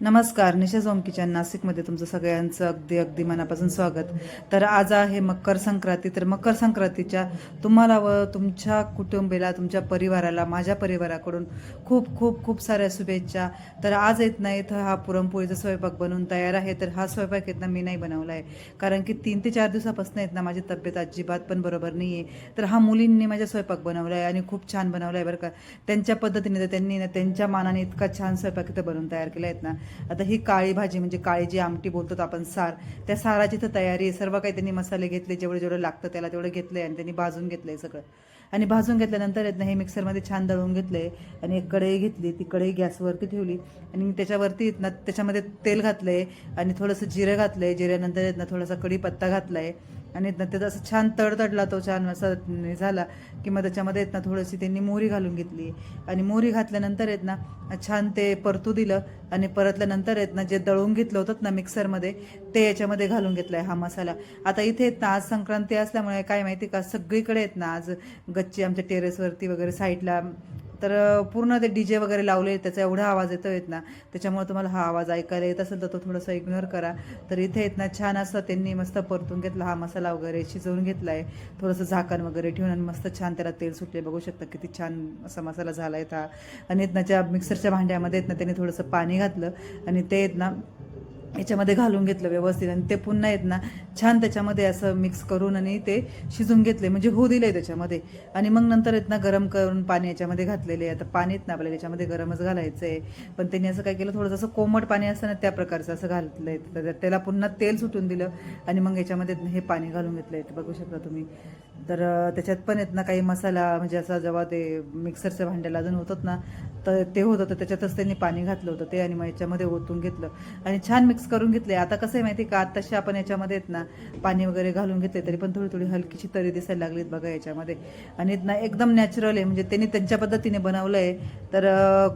नमस्कार निशा zone kitchen नाशिकमध्ये तुमचं सगळ्यांचं अगदी अगदी मनापासून स्वागत. तर आज आहे मकर संक्रांती. तर मकर संक्रांतीच्या तुम्हाला व तुमच्या कुटुंबीला तुमच्या परिवाराला माझ्या परिवाराकडून खूप खूप खूप साऱ्या शुभेच्छा. तर आज येत नाही तर हा पुरणपोळीचा स्वयंपाक बनवून तयार आहे. तर हा स्वयंपाक येत ना मी नाही बनवला आहे. कारण की तीन ते चार दिवसापासून येत ना माझी तब्येत अजिबात पण बरोबर नाही आहे. तर हा मुलींनी माझ्या स्वयंपाक बनवला आहे आणि खूप छान बनवला आहे बरं का. त्यांच्या पद्धतीने तर त्यांनी ना त्यांच्या मानाने इतका छान स्वयंपाक इथं बनवून तयार केला आहेत ना. आता ही काळी भाजी म्हणजे काळी जी आमटी बोलतो आपण सार त्या साराची तर तयारी आहे. सर्व काही त्यांनी मसाले घेतले जेवढं जेवढं लागतं त्याला तेवढं घेतलंय आणि त्यांनी भाजून घेतलंय सगळं. आणि भाजून घेतल्यानंतर आहेत हे मिक्सरमध्ये छान दळून घेतलंय आणि एक कढई घेतली ती कढई गॅसवरती ठेवली आणि त्याच्यावरती ना त्याच्यामध्ये तेल घातलंय आणि थोडंसं जिरं घातलंय. जिऱ्यानंतर आहेत थोडासा थोडासा कढीपत्ता घातलाय. आणि त्याचा असं छान तडतडला तो छान असा झाला की मग त्याच्यामध्ये आहेत ना थोडीशी त्यांनी मोहरी घालून घेतली. आणि मोहरी घातल्यानंतर आहेत ना छान ते परतू दिलं आणि परतल्यानंतर आहेत ना जे दळून घेतलं होतं ना मिक्सरमध्ये ते याच्यामध्ये घालून घेतलाय हा मसाला. आता इथे आहेत ना आज संक्रांती असल्यामुळे काय माहिती का सगळीकडे आहेत ना आज गच्ची आमच्या टेरेसवरती वगैरे साईडला तर पूर्ण ते डी जे वगैरे लावले त्याचा एवढा आवाज येतो येत ना त्याच्यामुळे तुम्हाला हा आवाज ऐकायला येत असेल तर तो थोडासा इग्नोर करा. तर इथे येत ना छान असं त्यांनी मस्त परतून घेतला हा मसाला वगैरे शिजवून घेतला आहे थोडंसं झाकण वगैरे ठेवून आणि मस्त छान त्याला तेल सुटले बघू शकता किती छान असा मसाला झाला आहे हा. आणि येत ना ज्या मिक्सरच्या भांड्यामध्ये येत ना त्यांनी थोडंसं पाणी घातलं आणि ते येत ना याच्यामध्ये घालून घेतलं व्यवस्थित आणि ते पुन्हा येत ना छान त्याच्यामध्ये असं मिक्स करून आणि ते शिजून घेतले. म्हणजे होऊ दिलं आहे त्याच्यामध्ये. आणि मग नंतर येत ना गरम करून पाणी याच्यामध्ये घातलेले आहे. आता पाणीत ना आपल्याला याच्यामध्ये गरमच घालायचं आहे पण त्यांनी असं काय केलं थोडंसं असं कोमट पाणी असतं ना त्या प्रकारचं असं घातलं आहे त्याला पुन्हा तेल सुटून दिलं आणि मग याच्यामध्ये हे पाणी घालून घेतलं आहे बघू शकता तुम्ही. तर त्याच्यात पण येत ना काही मसाला म्हणजे असा जेव्हा ते मिक्सरच्या भांड्याला अजून होतात ना तर ते होत होतं. त्याच्यातच त्यांनी पाणी घातलं होतं ते आणि मग याच्यामध्ये ओतून घेतलं. आणि छान मिक्स करून घेतले. आता कसं आहे माहिती का? आत्ताशी आपण याच्यामध्ये आहेत ना पाणी वगैरे घालून घेतले तरी पण थोडी थोडी हलकीशी तरी दिसायला लागलीत बघा याच्यामध्ये. आणि ना एकदम नॅचरल आहे. म्हणजे त्यांनी त्यांच्या पद्धतीने बनवलं आहे तर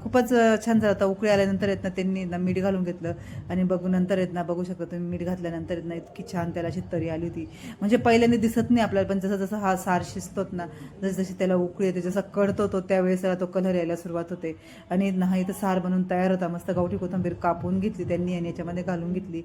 खूपच छान झालं. आता उकळी आल्यानंतर येत ना त्यांनी ना मीठ घालून घेतलं. आणि बघू नंतर येत ना बघू शकता तुम्ही मीठ घातल्यानंतर येत ना इतकी छान त्याला अशी तरी आली होती. म्हणजे पहिल्यांदा दिसत नाही आपल्याला पण जसं जसं हा सार शिजतोत ना जसजशी त्याला उकळी येते जसा कळतो तो त्यावेळेस त्याला तो कलर यायला सुरुवात होते. आणि नाही इथं सार बनवून तयार होता. मस्त गावठी कोथिंबीर कापून घेतली त्यांनी आणि याच्यामध्ये घालून घेतली.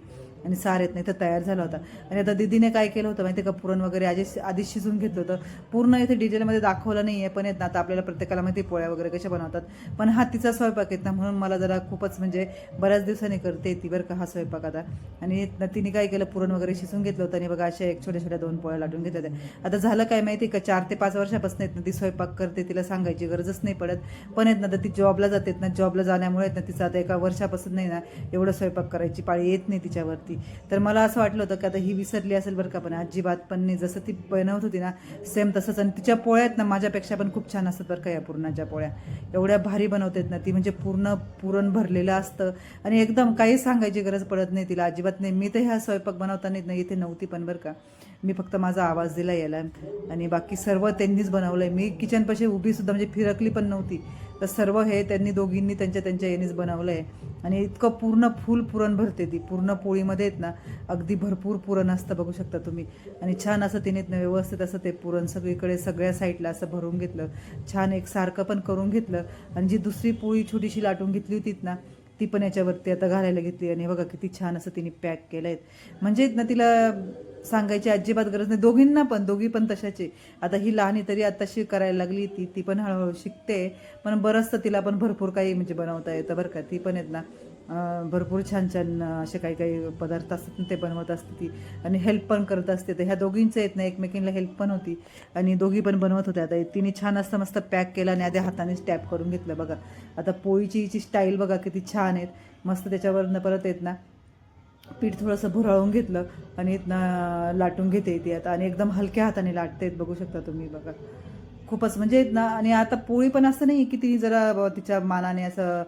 आणि सार येत नाही तर तयार झाला होता. आणि आता दिदीने काय केलं होतं माहिती आहे का? पुरण वगैरे आधी आधीच शिजून घेतलं होतं. पूर्ण इथे डिटेलमध्ये दाखवलं नाही आहे पण येत ना. आता आपल्याला प्रत्येकाला माहिती पोळ्या वगैरे कशा बनवतात. पण हा तिचा स्वयंपाक येत ना म्हणून मला जरा खूपच म्हणजे बऱ्याच दिवसांनी करते ती बरं का हा स्वयंपाक आता. आणि तिने काय केलं? पुरण वगैरे शिजून घेतलं होतं. आणि बघा अशा एक छोट्या छोट्या दोन पोळ्या लाटून घेतल्या होत्या. आता झालं काय माहिती आहे का? चार ते पाच वर्षापासून येत ना ती स्वयंपाक करते. तिला सांगायची गरजच नाही पडत. पण येत ना तर ती जॉबला जाते ना जॉबला जाण्यामुळे येत ना तिचं आता एका वर्षापासून नाही ना एवढं स्वयंपाक करायची पाळी येत नाही तिच्यावरती. तर मला असं वाटलं होतं की आता ही विसरली असेल बरं का पण अजिबात पण नाही. जसं ती बनवत होती ना सेम तसंच. आणि तिच्या पोळ्यात ना माझ्यापेक्षा पण खूप छान असतात बरं का या पुरणाच्या पोळ्या. एवढ्या भारी बनवतात ना ती म्हणजे पूर्ण पुरण भरलेलं असतं. आणि एकदम काही सांगायची गरज पडत नाही तिला अजिबात नाही. मी तर ह्या स्वयंपाक बनवताना नाही इथे नव्हती पण बरं का. मी फक्त माझा आवाज दिला याला. आणि बाकी सर्व त्यांनीच बनवलं आहे मी किचनपाशी उभी सुद्धा म्हणजे फिरकली पण नव्हती. तर सर्व हे त्यांनी दोघींनी त्यांच्या त्यांच्या यानेच बनवलं आहे आणि इतकं पूर्ण फुल पुरण भरते ती. पूर्ण पोळीमध्ये आहेत ना अगदी भरपूर पुरण असतं बघू शकता तुम्ही. आणि छान असं तिने ना व्यवस्थित असं ते पुरण सगळीकडे सगळ्या साईडला असं भरून घेतलं. छान एक सारखं पण करून घेतलं. आणि जी दुसरी पोळी छोटीशी लाटून घेतली होती ना ती पण याच्यावरती आता घालायला घेतली. आणि बघा किती छान असं तिने पॅक केलं आहेत म्हणजे ना तिला सांगायची अजिबात गरज नाही. दोघींना पण दोघी पण तशाचे. आता ही लहानी तरी आत्ताशी करायला लागली ती ती पण हळूहळू शिकते. पण बरंचसं तिला पण भरपूर काही म्हणजे बनवता येतं बरं का. ती पण आहेत ना भरपूर छान छान असे काही काही पदार्थ असतात ते बनवत असते ती. आणि हेल्प पण करत असते. तर ह्या दोघींचं येत ना एकमेकींना हेल्प पण होती. आणि दोघी पण बनवत होत्या. आता तिने छान असं मस्त पॅक केलं आणि आधी हातानेच टॅप करून घेतलं बघा. आता पोळीची हिची स्टाईल बघा किती छान आहेत. मस्त त्याच्यावरनं परत येत ना पीठ थोडंसं भुराळून घेतलं आणि इथनं लाटून घेते ती आता. आणि एकदम हलक्या हाताने लाटते बघू शकता तुम्ही बघा. खूपच म्हणजे ना आणि आता पोळी पण असं नाही की तिने जरा तिच्या मानाने असं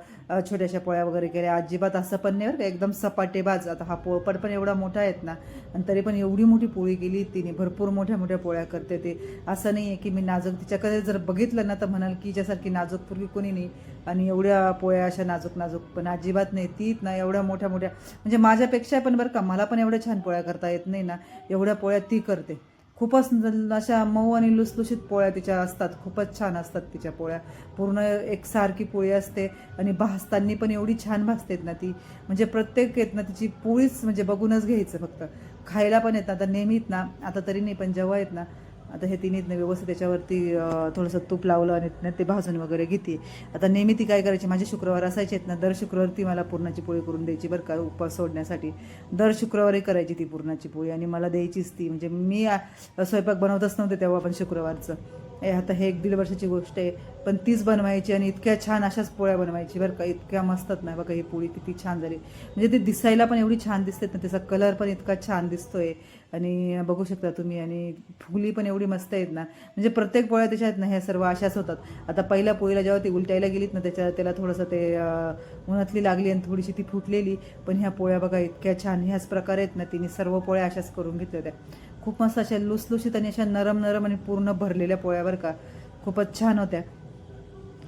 छोट्याशा पोळ्या वगैरे केल्या. अजिबात असं पण नाही बरं का. एकदम सपाटेबाज आता हा पोळपट पण एवढा मोठा आहेत ना आणि तरी पण एवढी मोठी पोळी केली तिने. भरपूर मोठ्या मोठ्या पोळ्या करते ते. असं नाही आहे की मी नाजूक तिच्याकडे जर बघितलं ना तर म्हणाल की हिच्यासारखी नाजूक पूर्वी कोणी नाही. आणि एवढ्या पोळ्या अशा नाजूक नाजूक पण अजिबात नाही. ती ना एवढ्या मोठ्या मोठ्या. म्हणजे माझ्यापेक्षा पण बरं का मला पण एवढ्या छान पोळ्या करता येत नाही ना. एवढ्या पोळ्या ती करते. खूपच अशा मऊ आणि लुसलुशीत पोळ्या तिच्या असतात. खूपच छान असतात तिच्या पोळ्या. पूर्ण एकसारखी पोळी असते आणि भाजताना पण एवढी छान भासतेत ना ती. म्हणजे प्रत्येक येत ना तिची पोळीच म्हणजे बघूनच घ्यायचं फक्त. खायला पण येत ना. आता नेहमीत ना आता तरी नाही पण जेव्हा येत ना आता हे तिने व्यवस्थित त्याच्यावरती थोडंसं तूप लावलं आणि ते भाजून वगैरे घेते. आता नेहमी ती काय करायची माझे शुक्रवार असायचे आहेत ना दर शुक्रवार ती मला पुरणाची पोळी करून द्यायची बरं का उपवास सोडण्यासाठी. दर शुक्रवारी करायची ती पुरणाची पोळी आणि मला द्यायचीच ती. म्हणजे मी स्वयंपाक बनवतच नव्हते तेव्हा पण शुक्रवारचं. आता हे एक दीड वर्षाची गोष्ट आहे पण तीच बनवायची आणि इतक्या छान अशाच पोळ्या बनवायची बरं का इतक्या मस्तच नाही बघा ही पोळी किती छान झाली. म्हणजे ती दिसायला पण एवढी छान दिसते ना त्याचा कलर पण इतका छान दिसतोय. आणि बघू शकता तुम्ही आणि फुगली पण एवढी मस्त आहेत ना. म्हणजे प्रत्येक पोळ्या त्याच्या आहेत ना ह्या सर्व अशाच होतात. आता पहिल्या पोळीला जेव्हा ती उलटायला गेलीत ना त्याच्या त्याला थोडंसं ते उन्हातली लागली आणि थोडीशी ती फुटलेली पण ह्या पोळ्या बघा इतक्या छान ह्याच प्रकारे आहेत ना तिने सर्व पोळ्या अशाच करून घेतल्या होत्या. खूप मस्त अशा लुसलुशीत आणि अशा नरम नरम आणि पूर्ण भरलेल्या पोळ्यावर का. खूपच छान होत्या.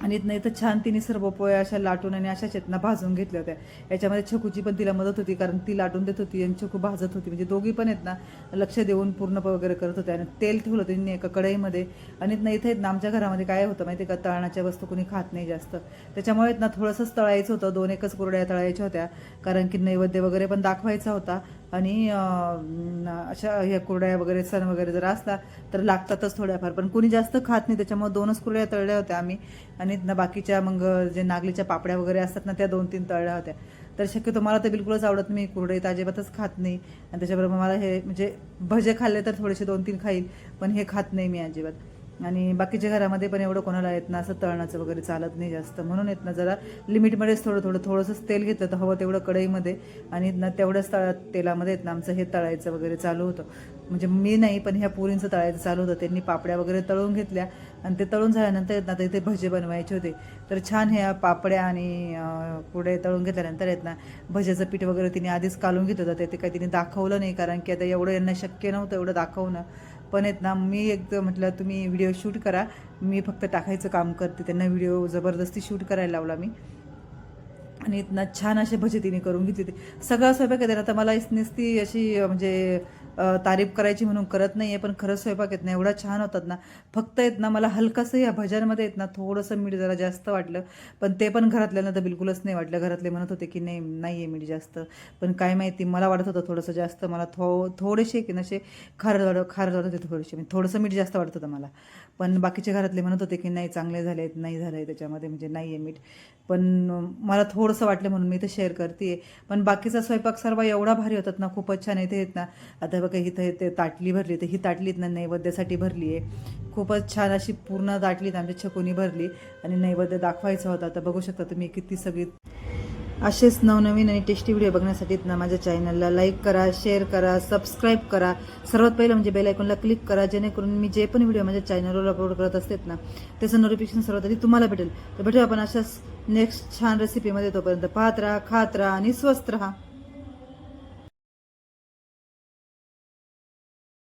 आणि नाही इथं छान तिने सर्व पोळ्या अशा लाटून आणि अशा चेतना भाजून घेतल्या होत्या. याच्यामध्ये छकूची पण तिला मदत होती कारण ती लाटून देत होती आणि छकू भाजत होती. म्हणजे दोघी पण आहेत ना लक्ष देऊन पूर्ण प- वगैरे करत होत्या आणि तेल ठेवलं तिने एका कढईमध्ये. आणि इथनं इथे आहेत ना आमच्या घरामध्ये काय होतं माहिती आहे का? तळणाच्या वस्तू कोणी खात नाही जास्त. त्याच्यामुळे ना थोडंसंच तळायचं होतं. दोन एकच कुरड्या तळायच्या होत्या. कारण की नैवेद्य वगैरे पण दाखवायचा होता. आणि अशा ह्या कुरड्या वगैरे सण वगैरे जर असला तर लागतातच थोड्याफार. पण कुणी जास्त खात नाही त्याच्यामुळे दोनच कुरड्या तळल्या होत्या आम्ही. आणि ना बाकीच्या मग जे नागलीच्या पापड्या वगैरे असतात ना त्या दोन तीन तळल्या होत्या. तर शक्यतो मला तर बिलकुलच आवडत नाही कुरडे तर अजिबातच खात नाही. आणि त्याच्याबरोबर मला हे म्हणजे भजे खाल्ले तर थोडेसे दोन तीन खाईल पण हे खात नाही मी अजिबात. आणि बाकीच्या घरामध्ये पण एवढं कोणाला येत ना असं तळणाचं वगैरे चालत नाही जास्त. म्हणून येत ना जरा लिमिटमध्येच थोडं थोडं थोडंसंच तेल घेतलं तर हवं तेवढं कढईमध्ये. आणि ना तेवढ्याच तळा तेलामध्ये येत ना आमचं हे तळायचं वगैरे चालू होतं. म्हणजे मी नाही पण ह्या पुरींचं तळायचं चालू होतं. त्यांनी पापड्या वगैरे तळून घेतल्या. आणि ते तळून झाल्यानंतर येत ना तर इथे भजे बनवायचे होते. तर छान ह्या पापड्या आणि पुढे तळून घेतल्यानंतर येत ना भज्याचं पीठ वगैरे तिने आधीच कालून घेत होतं. ते ते काही तिने दाखवलं नाही कारण की आता एवढं यांना शक्य नव्हतं एवढं दाखवणं. पण आहेत ना मी एकदम म्हटलं तुम्ही व्हिडिओ शूट करा. मी फक्त टाकायचं काम करते. त्यांना व्हिडिओ जबरदस्ती शूट करायला लावला मी. आणि इथनं छान असे भजे तिने करून घेतली. होती सगळं स्वयंपाक येते आता मला नुसती अशी म्हणजे तारीफ करायची म्हणून करत नाही आहे पण खरंच स्वयंपाक येत नाही. एवढा छान होतात ना. फक्त येत ना मला हलकंसं या भज्यांमध्ये येत ना थोडंसं मीठ जरा जास्त वाटलं. पण ते पण घरातल्यांना तर बिलकुलच नाही वाटलं. घरातले म्हणत होते की नाही नाही आहे मीठ जास्त. पण काय माहिती मला वाटत होतं थोडंसं जास्त. मला थो थोडेसे की नसे खार खार जात होते थोडेसे. म्हणजे थोडंसं मीठ जास्त वाटत होतं मला. पण बाकीचे घरातले म्हणत होते की नाही चांगले झाले आहेत नाही झालं आहे त्याच्यामध्ये. म्हणजे नाही आहे मीठ. पण मला थोडंसं वाटलं म्हणून मी इथं शेअर करते पण बाकीचा स्वयंपाक सर्व एवढा भारी होतात ना खूपच छान इथे येत ना आता बघा इथं ते ताटली भरली तर ही ताटलीत ना नैवेद्यासाठी भरली आहे. खूपच छान अशी पूर्ण ताटलीत आमच्या छकुनी भरली. आणि नैवेद्य दाखवायचा होता. तर बघू शकता तुम्ही किती सगळी असेच नवनवीन आणि टेस्टी व्हिडिओ बघण्यासाठी ना माझ्या चॅनलला लाईक करा शेअर करा सबस्क्राईब करा. सर्वात पहिलं म्हणजे बेल आयकॉनला क्लिक करा जेणेकरून मी जे पण व्हिडिओ माझ्या चॅनलवर अपलोड करत असतात ना त्याचं नोटिफिकेशन सर्वात आधी तुम्हाला भेटेल. तर भेटू आपण अशाच नेक्स्ट छान रेसिपीमध्ये तोपर्यंत पाहत राहा खात राहा आणि स्वस्त राहा.